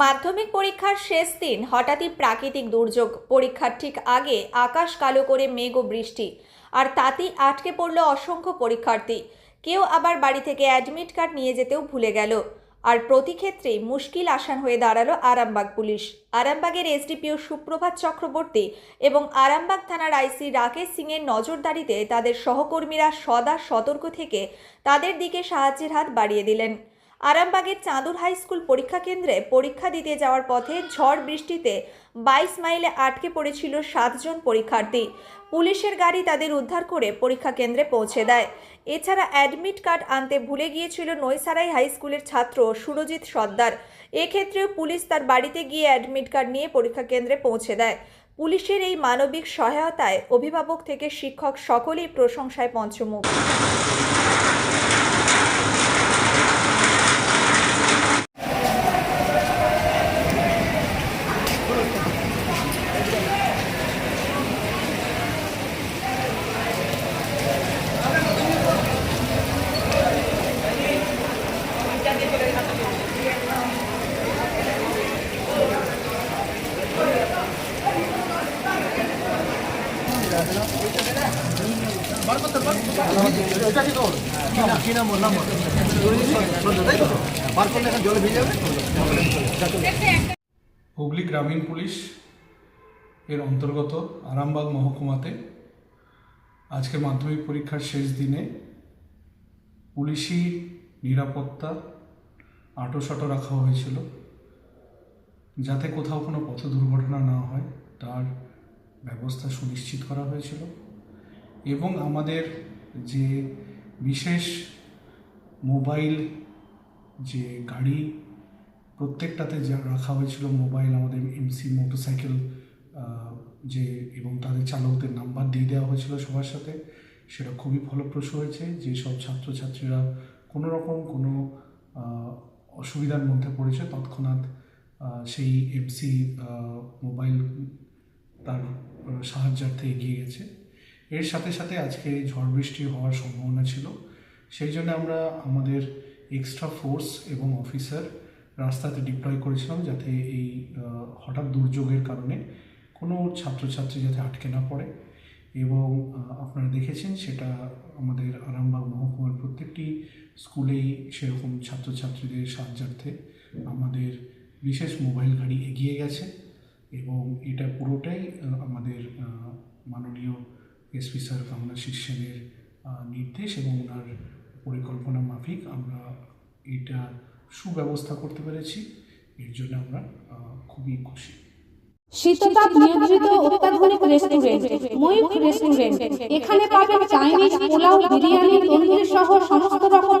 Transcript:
মাধ্যমিক পরীক্ষার শেষ দিন হঠাৎই প্রাকৃতিক দুর্যোগ। পরীক্ষার ঠিক আগে আকাশ কালো করে মেঘ ও বৃষ্টি। আর তাতেই আটকে পড়ল অসংখ্য পরীক্ষার্থী। কেউ আবার বাড়ি থেকে অ্যাডমিট কার্ড নিয়ে যেতেও ভুলে গেল। আর প্রতি ক্ষেত্রেই মুশকিল আসান হয়ে দাঁড়াল আরামবাগ পুলিশ। আরামবাগের এসডিপিও সুপ্রভাত চক্রবর্তী এবং আরামবাগ থানার আইসি রাকেশ সিংয়ের নজরদারিতে তাদের সহকর্মীরা সদা সতর্ক থেকে তাদের দিকে সাহায্যের হাত বাড়িয়ে দিলেন। আরামবাগের চাঁদুর হাই স্কুল পরীক্ষা কেন্দ্রে পরীক্ষা দিতে যাওয়ার পথে ঝড় বৃষ্টিতে বাইশ মাইলে আটকে পড়েছিল সাতজন পরীক্ষার্থী। পুলিশের গাড়ি তাদের উদ্ধার করে পরীক্ষা কেন্দ্রে পৌঁছে দেয়। এছাড়া অ্যাডমিট কার্ড আনতে ভুলে গিয়েছিল নৈসারাই হাই স্কুলের ছাত্র সুরজিৎ সর্দার। এক্ষেত্রেও পুলিশ তার বাড়িতে গিয়ে অ্যাডমিট কার্ড নিয়ে পরীক্ষা কেন্দ্রে পৌঁছে দেয়। পুলিশের এই মানবিক সহায়তায় অভিভাবক থেকে শিক্ষক সকলেই প্রশংসায় পঞ্চমুখ। হুগলি গ্রামীণ পুলিশ এর অন্তর্গত আরামবাগ মহকুমাতে আজকে মাধ্যমিক পরীক্ষার শেষ দিনে পুলিশি নিরাপত্তা আটোসাটো রাখা হয়েছিল যাতে কোথাও কোনো পথ দুর্ঘটনা না হয়, তার ব্যবস্থা সুনিশ্চিত করা হয়েছিল। এবং আমাদের যে বিশেষ মোবাইল যে গাড়ি, প্রত্যেকটাতে যা রাখা হয়েছিল মোবাইল, আমাদের এমসি মোটরসাইকেল যে এবং তাদের চালকদের নাম্বার দিয়ে দেওয়া হয়েছিল সবার সাথে, সেটা খুবই ফলপ্রসূ হয়েছে। যেসব ছাত্রছাত্রীরা কোনো রকম কোনো অসুবিধার মধ্যে পড়েছে, তৎক্ষণাৎ সেই এমসি মোবাইল তার সাহায্যার্থে এগিয়ে গেছে। এর সাথে সাথে আজকে ঝড় বৃষ্টি হওয়ার সম্ভাবনা ছিল। সেই জন্য আমরা আমাদের এক্সট্রা ফোর্স এবং অফিসার রাস্তাতে ডিপ্লয় করেছিলাম যাতে এই হঠাৎ দুর্যোগের কারণে কোনো ছাত্রছাত্রী যাতে আটকে না পড়ে। এবং আপনারা দেখেছেন সেটা আমাদের আরামবাগ মহকুমার প্রত্যেকটি স্কুলেই সেরকম ছাত্রছাত্রীদের সাহায্যার্থে আমাদের বিশেষ মোবাইল গাড়ি এগিয়ে গেছে। এবং এটা পুরোটাই আমাদের মাননীয় এসপি স্যার কামনা সেনের নির্দেশ এবং ওনার পরিকল্পনা মাফিক আমরা এটা সুব্যবস্থা করতে পেরেছি। এর জন্য আমরা খুবই খুশি। শীততাপ নিয়ন্ত্রিত অত্যাধুনিক রেস্টুরেন্ট, ময়ূখ রেস্টুরেন্ট, এখানে পাবেন চাইনিজ পোলাও, বিরিয়ানি, তন্দুরি সহ সমস্ত রকম